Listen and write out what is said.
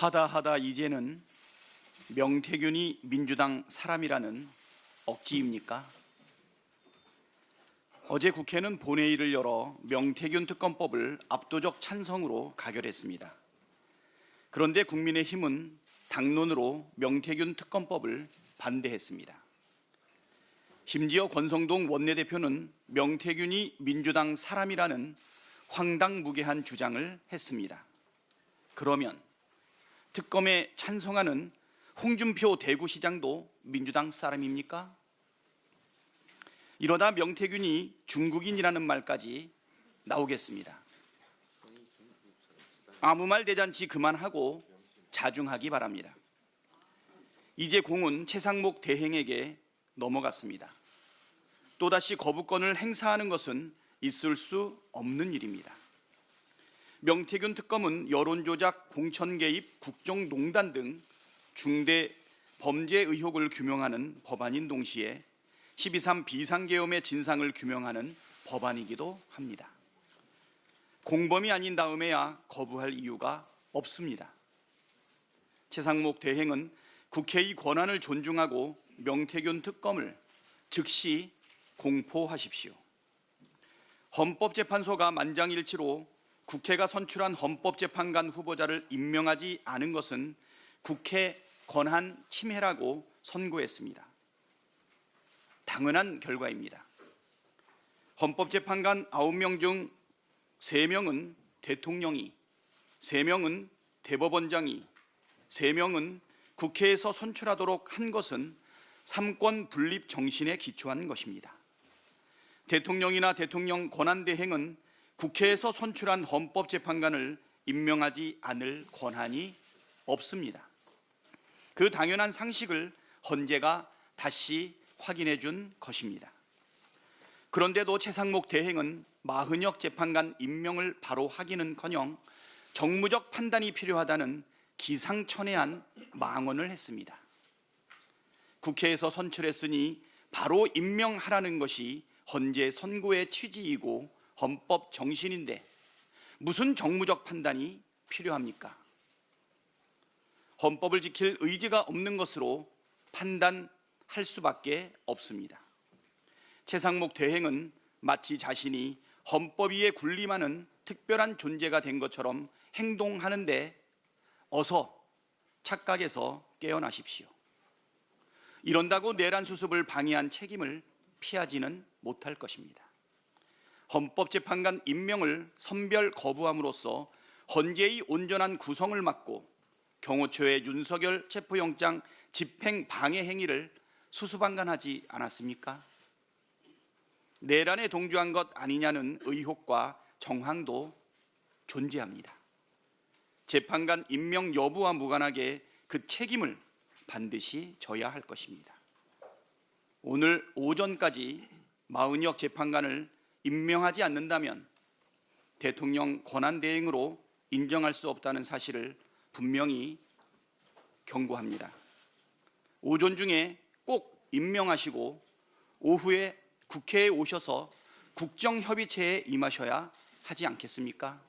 하다 하다 이제는 명태균이 민주당 사람이라는 억지입니까? 어제 국회는 본회의를 열어 명태균 특검법을 압도적 찬성으로 가결했습니다. 그런데 국민의힘은 당론으로 명태균 특검법을 반대했습니다. 심지어 권성동 원내대표는 명태균이 민주당 사람이라는 황당무계한 주장을 했습니다. 그러면 특검에 찬성하는 홍준표 대구시장도 민주당 사람입니까? 이러다 명태균이 중국인이라는 말까지 나오겠습니다. 아무 말 대잔치 그만하고 자중하기 바랍니다. 이제 공은 최상목 대행에게 넘어갔습니다. 또다시 거부권을 행사하는 것은 있을 수 없는 일입니다. 명태균 특검은 여론조작, 공천 개입, 국정농단 등 중대 범죄 의혹을 규명하는 법안인 동시에 12.3 비상계엄의 진상을 규명하는 법안이기도 합니다. 공범이 아닌 다음에야 거부할 이유가 없습니다. 최상목 대행은 국회의 권한을 존중하고 명태균 특검을 즉시 공포하십시오. 헌법재판소가 만장일치로 국회가 선출한 헌법재판관 후보자를 임명하지 않은 것은 국회 권한 침해라고 선고했습니다. 당연한 결과입니다. 헌법재판관 9명 중 3명은 대통령이, 3명은 대법원장이, 3명은 국회에서 선출하도록 한 것은 삼권 분립 정신에 기초한 것입니다. 대통령이나 대통령 권한 대행은 국회에서 선출한 헌법재판관을 임명하지 않을 권한이 없습니다. 그 당연한 상식을 헌재가 다시 확인해 준 것입니다. 그런데도 최상목 대행은 마흔역 재판관 임명을 바로 하기는커녕 정무적 판단이 필요하다는 기상천외한 망언을 했습니다. 국회에서 선출했으니 바로 임명하라는 것이 헌재 선고의 취지이고 헌법 정신인데 무슨 정무적 판단이 필요합니까? 헌법을 지킬 의지가 없는 것으로 판단할 수밖에 없습니다. 최상목 대행은 마치 자신이 헌법 위에 군림하는 특별한 존재가 된 것처럼 행동하는데 어서 착각에서 깨어나십시오. 이런다고 내란 수습을 방해한 책임을 피하지는 못할 것입니다. 헌법재판관 임명을 선별 거부함으로써 헌재의 온전한 구성을 막고 경호처의 윤석열 체포영장 집행 방해 행위를 수수방관하지 않았습니까? 내란에 동조한 것 아니냐는 의혹과 정황도 존재합니다. 재판관 임명 여부와 무관하게 그 책임을 반드시 져야 할 것입니다. 오늘 오전까지 마은혁 재판관을 임명하지 않는다면 대통령 권한 대행으로 인정할 수 없다는 사실을 분명히 경고합니다. 오전 중에 꼭 임명하시고 오후에 국회에 오셔서 국정협의체에 임하셔야 하지 않겠습니까?